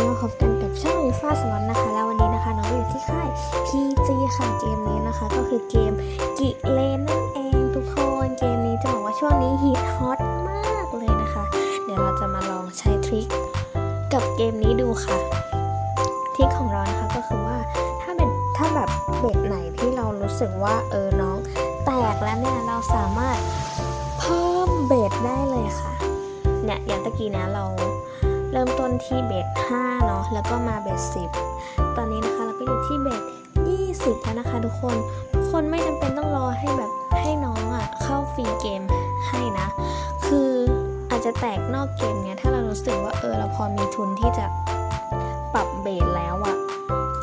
นี้มาพบกันกับช่องฟาสล็อตนะคะ แล้ววันนี้นะคะน้องอยู่ที่ค่าย PG ค่ะเกมนี้นะคะ ก็คือเกมกิเลนนั่นเองทุกคนเกมนี้จะบอกว่าช่วงนี้ฮิตฮอตมากเลยนะคะ เดี๋ยวเราจะมาลองใช้ทริคกับเกมนี้ดูค่ะทริคของเรานะคะก็คือว่าถ้าเป็นถ้าแบบเบ็ดไหนที่เรารู้สึกว่าเออน้อง แตกแล้วเนี่ยเราสามารถเพิ่มเบ็ดได้เลยค่ะเนี่ยอย่างตะกี้นะเรา เริ่มต้นที่เบส5เนาะแล้วก็มาเบส10 ตอนนี้นะคะเราก็อยู่ที่เบส20แล้วนะคะทุกคนทุกคนไม่จำเป็นต้องรอให้แบบให้น้องอะ่ะเข้าฟรีเกมให้นะ คืออาจจะแตกนอกเกมเนี้ยถ้าเรารู้สึกว่าเออเราพอมีทุนที่จะปรับเบสแล้วอะ่ะ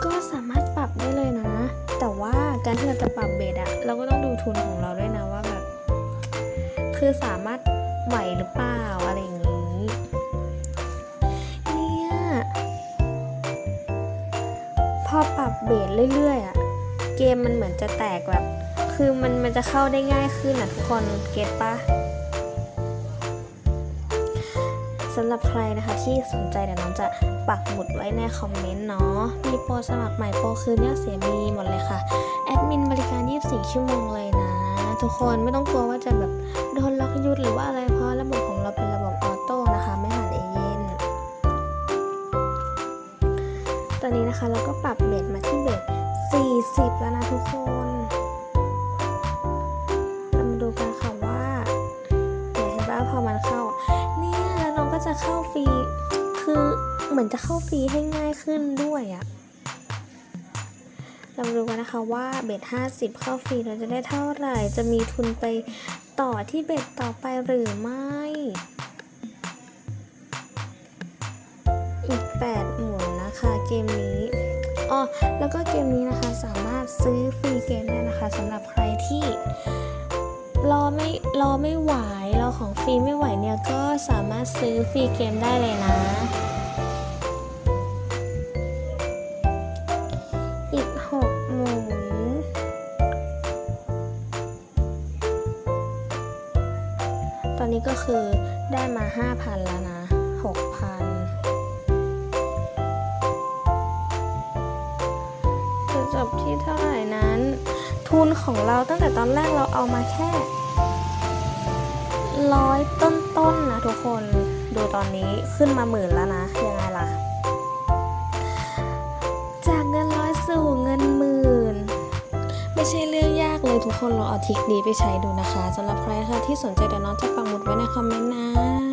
ก็สามารถปรับได้เลยนะ แต่ว่าการที่เราจะปรับเบสอะเราก็ต้องดูทุนของเราด้วยนะว่าแบบคือสามารถไหวหรือเปล่าอะไรอย่างนี้เนี่ย อปรับเบสเรื่อยๆอะเกมมันเหมือนจะแตกแบบ คือมันมันจะเข้าได้ง่ายขึ้นอะทุกคนเก็ตปะสำหรับใครนะคะที่สนใจเดี๋ยวน้องจะปักหมุดไว้ในคอมเมนต์เนาะ มีโปรสมัครใหม่โปรคืนเนี่ยเสียมีหมดเลยค่ะ แอดมินบริการ 24 ชั่วโมงเลยนะ ทุกคนไม่ต้องกลัวว่าจะแบบโดนล็อกยุดหรือว่าอะไรเพราะระบบของเราเป็นระบบออโต้นะคะไม่ผ่ อนนี้นะคะเราก็ปรับเบสมาที่เบส40 แล้วนะทุกคน เรามาดูกันค่ะว่าเห็นว่าพอมันเข้า เนี่ยแล้วน้องก็จะเข้าฟรี คือเหมือนจะเข้าฟรีให้ง่ายขึ้นด้วยอะเรามาดูกันนะคะว่าเบส50 เข้าฟรีเราจะได้เท่าไหร่ จะมีทุนไปต่อที่เบสต่อไปหรือไม่ อ๋อแล้วก็เกมนี้นะคะสามารถซื้อฟรีเกมได้นะคะสำหรับใครที่รอไม่รอไม่ไหวรอของฟรีไม่ไหวเนี่ยก็สามารถซื้อฟรีเกมได้เลยนะ อีก6หมุนตอนนี้ก็คือได้มา 5,000 แล้วนะ 6,000 ทุนของเราตั้งแต่ตอนแรกเราเอามาแค่ร้อยต้นๆนะทุกคนดูตอนนี้ขึ้นมาหมื่นแล้วนะ ยังไงล่ะ จากเงินร้อยสู่เงินหมื่น ไม่ใช่เรื่องยากเลยทุกคนลองเอาทิคนี้ไปใช้ดูนะคะสำหรับใครคะที่สนใจเดี๋ยวน้องจะปักหมุดไว้ในคอมเมนต์นะ